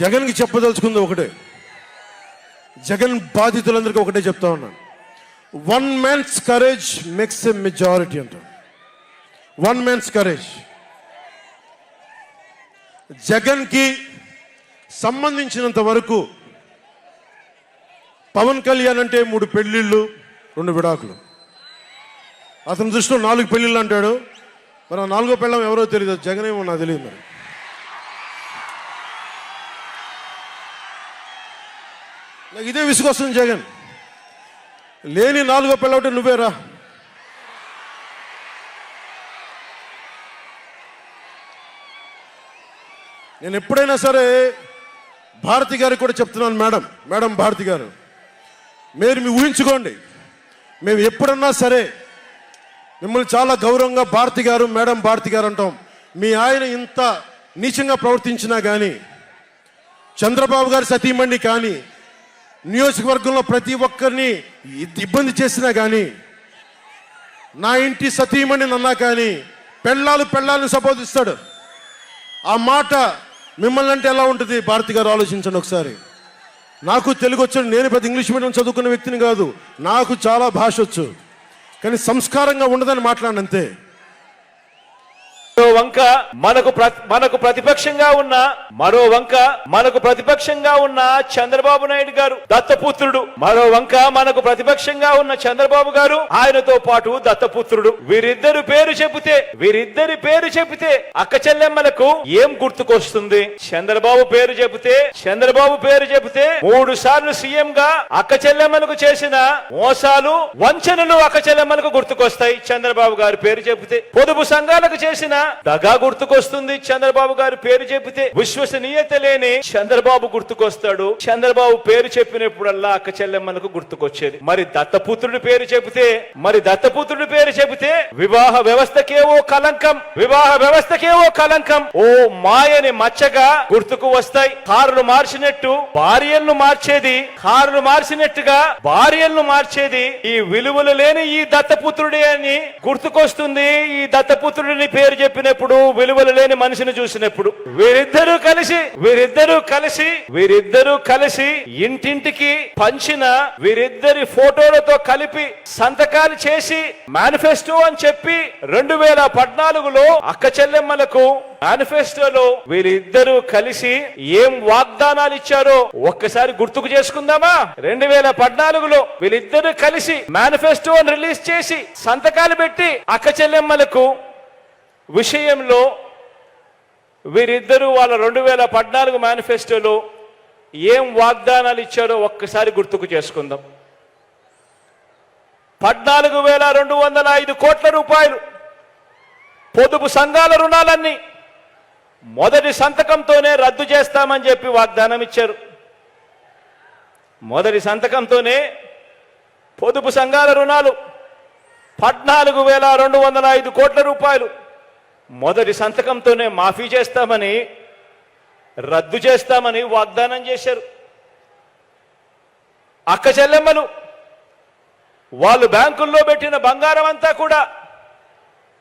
జగన్కి చెప్పదలుచుకుంది ఒకటే. జగన్ బాధితులందరికీ ఒకటే చెప్తా ఉన్నాను. One man's courage makes a majority అంట వన్ మ్యాన్స్ కరేజ్ జగన్కి సంబంధించినంత వరకు పవన్ కళ్యాణ్ అంటే మూడు పెళ్ళిళ్ళు రెండు విడాకులు. అతని దృష్టిలో నాలుగు పెళ్ళిళ్ళు అంటాడు. మరి నాలుగో పెళ్ళం ఎవరో తెలియదు జగన్ ఏమో నాకు తెలియదు మరి. నాకు ఇదే విసుగొస్తుంది జగన్. లేని నాలుగో పిల్లవుటే నువ్వేరా? నేను ఎప్పుడైనా సరే భారతి గారికి కూడా చెప్తున్నాను మేడం మేడం భారతి గారు మీరు మీ ఊహించుకోండి. మేము ఎప్పుడన్నా సరే మిమ్మల్ని చాలా గౌరవంగా భారతి గారు మేడం భారతి గారు అంటాం. మీ ఆయన ఇంత నీచంగా ప్రవర్తించినా కానీ చంద్రబాబు గారి సతీమణి కానీ నియోజకవర్గంలో ప్రతి ఒక్కరిని ఇబ్బంది చేసినా కానీ నా ఇంటి సతీమణి నన్నా కానీ పెళ్ళాలు పెళ్ళాలను సంబోధిస్తాడు. ఆ మాట మిమ్మల్ని అంటే ఎలా ఉంటుంది? భారతి గారు ఆలోచించండి ఒకసారి. నాకు తెలుగు వచ్చాడు. నేను పెద్ద ఇంగ్లీష్ మీడియం చదువుకున్న వ్యక్తిని కాదు. నాకు చాలా భాష వచ్చు. కానీ సంస్కారంగా ఉండదని మాట్లాడినంతే. వంక మనకు ప్ర- మనకు ప్రతిపక్షంగా ఉన్న మరో వంక మనకు ప్రతిపక్షంగా ఉన్న చంద్రబాబు నాయుడు గారు దత్తపుత్రుడు. మరో వంక మనకు ప్రతిపక్షంగా ఉన్న చంద్రబాబు గారు ఆయనతో పాటు దత్తపుత్రుడు. వీరిద్దరు పేరు చెబితే వీరిద్దరి పేరు చెబితే అక్క చెల్లెమ్మలకు ఏం గుర్తుకొస్తుంది? చంద్రబాబు పేరు చెబితే చంద్రబాబు పేరు చెబితే మూడు సార్లు సీఎం గా అక్క చెల్లెమ్మలకు చేసిన మోసాలు వంచనలు అక్క చెల్లెమ్మలకు గుర్తుకొస్తాయి. చంద్రబాబు గారి పేరు చెబితే పొదుపు సంఘాలకు చేసిన దగా గుర్తుకొస్తుంది. చంద్రబాబు గారి పేరు చెబితే విశ్వసనీయత లేని చంద్రబాబు గుర్తుకొస్తాడు. చంద్రబాబు పేరు చెప్పినప్పుడల్లా అక్క చెల్లెమ్మలకు గుర్తుకొచ్చేది. మరి దత్తపుత్రుడి పేరు చెబితే మరి దత్తపుత్రుడి పేరు చెబితే వివాహ వ్యవస్థకేవో కలంకం. వివాహ వ్యవస్థకేవో కలంకం. ఓ మాయని మచ్చగా గుర్తుకు వస్తాయి. కారులు మార్చినట్టు భార్యలను మార్చేది. కారులు మార్చినట్టుగా భార్యలను మార్చేది. ఈ విలువలు లేని ఈ దత్తపుత్రుడే అని గుర్తుకొస్తుంది. ఈ దత్తపుత్రుడిని పేరు చెప్పిన చూసినప్పుడు విలువలు లేని మనిషిని చూసినప్పుడు వీరిద్దరూ కలిసి వీరిద్దరూ కలిసి వీరిద్దరూ కలిసి ఇంటింటికి పంచిన వీరిద్దరి ఫోటోలతో కలిపి సంతకాలు చేసి మేనిఫెస్టో అని చెప్పి రెండు వేల పద్నాలుగులో అక్క చెల్లెమ్మలకు మేనిఫెస్టోలో వీరిద్దరూ కలిసి ఏం వాగ్దానాలు ఇచ్చారో ఒక్కసారి గుర్తుకు చేసుకుందామా? రెండు వేల పద్నాలుగులో వీళ్ళిద్దరూ కలిసి మేనిఫెస్టోని రిలీజ్ చేసి సంతకాలు పెట్టి అక్క చెల్లెమ్మలకు విషయంలో వీరిద్దరూ వాళ్ళ రెండు వేల పద్నాలుగు మేనిఫెస్టోలో ఏం వాగ్దానాలు ఇచ్చారో ఒక్కసారి గుర్తుకు చేసుకుందాం. పద్నాలుగు వేల రెండు వందల ఐదు కోట్ల రూపాయలు పొదుపు సంఘాల రుణాలన్నీ మొదటి సంతకంతోనే రద్దు చేస్తామని చెప్పి వాగ్దానం ఇచ్చారు. మొదటి సంతకంతోనే పొదుపు సంఘాల రుణాలు పద్నాలుగు వేల రెండు వందల ఐదు కోట్ల రూపాయలు మొదటి సంతకంతోనే మాఫీ చేస్తామని రద్దు చేస్తామని వాగ్దానం చేశారు. అక్క చెల్లెమ్మలు వాళ్ళు బ్యాంకుల్లో పెట్టిన బంగారం అంతా కూడా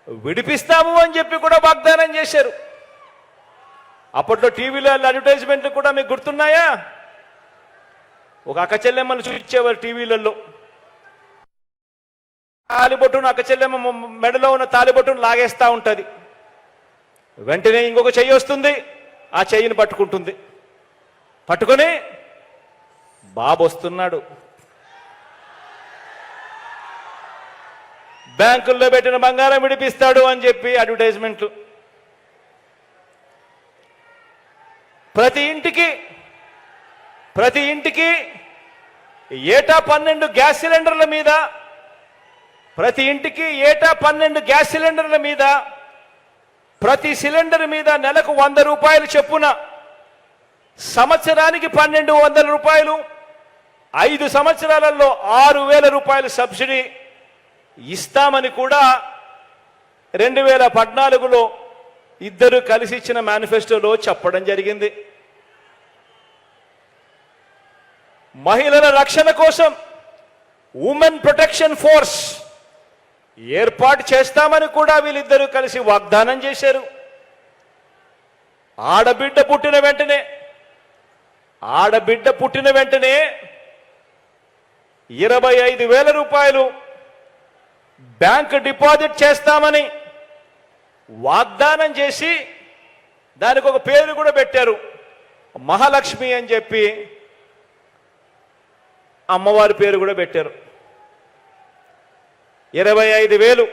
విడిపిస్తాము అని చెప్పి కూడా వాగ్దానం చేశారు. అప్పట్లో టీవీలో అడ్వర్టైజ్మెంట్లు కూడా మీకు గుర్తున్నాయా? ఒక అక్క చెల్లెమ్మలు చూపించేవారు టీవీలలో. తాలిబొట్టును అక్క చెల్లెమ్మ మెడలో ఉన్న తాలిబొట్టును లాగేస్తూ ఉంటుంది. వెంటనే ఇంకొక చెయ్యి వస్తుంది ఆ చెయ్యిని పట్టుకుంటుంది. పట్టుకొని బాబు వస్తున్నాడు. బ్యాంకుల్లో పెట్టిన బంగారం విడిపిస్తాడు అని చెప్పి అడ్వర్టైజ్మెంట్లు. ప్రతి ఇంటికి ప్రతి ఇంటికి ఏటా పన్నెండు గ్యాస్ సిలిండర్ల మీద ప్రతి ఇంటికి ఏటా పన్నెండు గ్యాస్ సిలిండర్ల మీద ప్రతి సిలిండర్ మీద నెలకు వంద రూపాయలు చెప్పున సంవత్సరానికి పన్నెండు వందల రూపాయలు ఐదు సంవత్సరాలలో ఆరు వేల రూపాయలు సబ్సిడీ ఇస్తామని కూడా రెండు వేల పద్నాలుగులో ఇద్దరు కలిసి ఇచ్చిన మేనిఫెస్టోలో చెప్పడం జరిగింది. మహిళల రక్షణ కోసం ఉమెన్ ప్రొటెక్షన్ ఫోర్స్ ఏర్పాటు చేస్తామని కూడా వీళ్ళిద్దరూ కలిసి వాగ్దానం చేశారు. ఆడబిడ్డ పుట్టిన వెంటనే ఆడబిడ్డ పుట్టిన వెంటనే ఇరవై ఐదు వేల రూపాయలు బ్యాంక్ డిపాజిట్ చేస్తామని వాగ్దానం చేసి దానికి ఒక పేరు కూడా పెట్టారు. మహాలక్ష్మి అని చెప్పి అమ్మవారి పేరు కూడా పెట్టారు. ఇరవై ఐదు వేలు.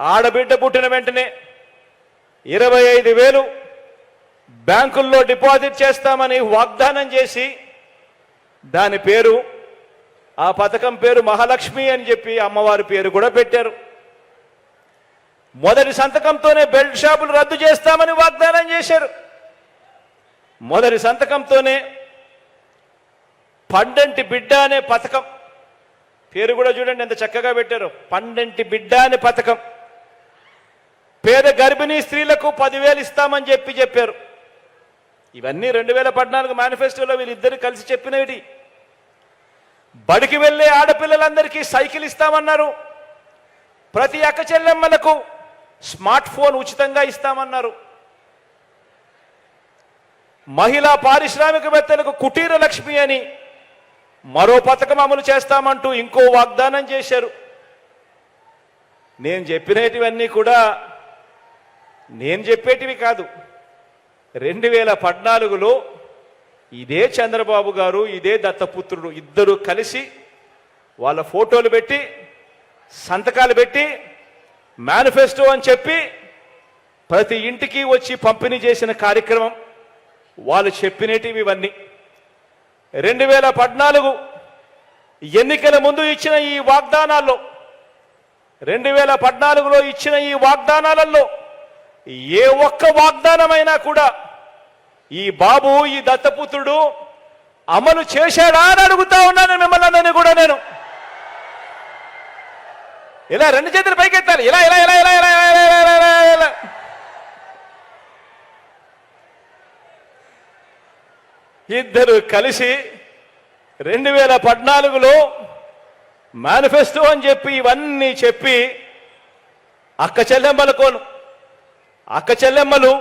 ఆడబిడ్డ పుట్టిన వెంటనే ఇరవై ఐదు వేలు బ్యాంకుల్లో డిపాజిట్ చేస్తామని వాగ్దానం చేసి దాని పేరు ఆ పథకం పేరు మహాలక్ష్మి అని చెప్పి అమ్మవారి పేరు కూడా పెట్టారు. మొదటి సంతకంతోనే బెల్ట్ షాపులు రద్దు చేస్తామని వాగ్దానం చేశారు. మొదటి సంతకంతోనే పండంటి బిడ్డ అనే పథకం పేరు కూడా చూడండి ఎంత చక్కగా పెట్టారు. పండంటి బిడ్డ అనే పథకం. పేద గర్భిణీ స్త్రీలకు పదివేలు ఇస్తామని చెప్పి చెప్పారు. ఇవన్నీ రెండు వేల పద్నాలుగు మేనిఫెస్టోలో వీళ్ళిద్దరు కలిసి చెప్పినవి. బడికి వెళ్ళే ఆడపిల్లలందరికీ సైకిల్ ఇస్తామన్నారు. ప్రతి అక్క చెల్లెమ్మలకు స్మార్ట్ ఫోన్ ఉచితంగా ఇస్తామన్నారు. మహిళా పారిశ్రామికవేత్తలకు కుటీర లక్ష్మి అని మరో పథకం అమలు చేస్తామంటూ ఇంకో వాగ్దానం చేశారు. నేను చెప్పినటివన్నీ కూడా నేను చెప్పేటివి కాదు. రెండు వేల పద్నాలుగులో ఇదే చంద్రబాబు గారు ఇదే దత్తపుత్రుడు ఇద్దరు కలిసి వాళ్ళ ఫోటోలు పెట్టి సంతకాలు పెట్టి మేనిఫెస్టో అని చెప్పి ప్రతి ఇంటికి వచ్చి పంపిణీ చేసిన కార్యక్రమం వాళ్ళు చెప్పినటివి ఇవన్నీ. రెండు వేల పద్నాలుగు ఎన్నికల ముందు ఇచ్చిన ఈ వాగ్దానాల్లో రెండు వేల పద్నాలుగులో ఇచ్చిన ఈ వాగ్దానాలలో ఏ ఒక్క వాగ్దానమైనా కూడా ఈ బాబు ఈ దత్తపుత్రుడు అమలు చేశాడా అని అడుగుతా ఉన్నాను మిమ్మల్ని అందరినీ కూడా నేను ఇలా రెండు చేతులు పైకెత్తాలి ఇలా ఇలా ఇలా ఇలా ఇలా ఇలా ఇలా ఇలా ఇలా ఇలా ఇద్దరు కలిసి రెండు వేల పద్నాలుగులో మేనిఫెస్టో అని చెప్పి ఇవన్నీ చెప్పి అక్క చెల్లెమ్మలకోను అక్క చెల్లెమ్మలు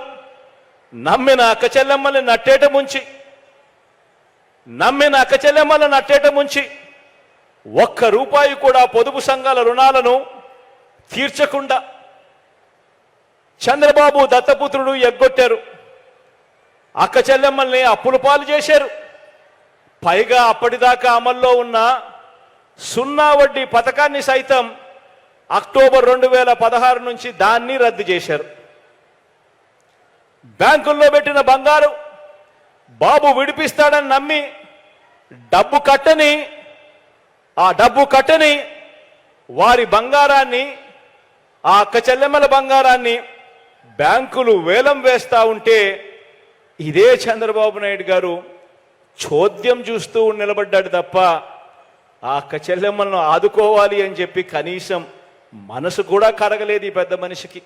నమ్మిన అక్క చెల్లెమ్మల్ని నట్టేట ముంచి నమ్మిన అక్క చెల్లెమ్మలను నట్టేట ముంచి ఒక్క రూపాయి కూడా పొదుపు సంఘాల రుణాలను తీర్చకుండా చంద్రబాబు దత్తపుత్రుడు ఎగ్గొట్టారు. అక్క చెల్లెమ్మల్ని అప్పుల పాలు చేశారు. పైగా అప్పటిదాకా అమల్లో ఉన్న సున్నా వడ్డీ పథకాన్ని సైతం అక్టోబర్ రెండు వేల పదహారు నుంచి దాన్ని రద్దు చేశారు. బ్యాంకుల్లో పెట్టిన బంగారు బాబు విడిపిస్తాడని నమ్మి డబ్బు కట్టని ఆ డబ్బు కట్టని వారి బంగారాన్ని ఆ అక్క చెల్లెమ్మల బంగారాన్ని బ్యాంకులు వేలం వేస్తా ఉంటే ఇదే చంద్రబాబు నాయుడు గారు చోద్యం చూస్తూ నిలబడ్డాడు తప్ప ఆ అక్క చెల్లెమ్మలను ఆదుకోవాలి అని చెప్పి కనీసం మనసు కూడా కరగలేదు ఈ పెద్ద మనిషికి.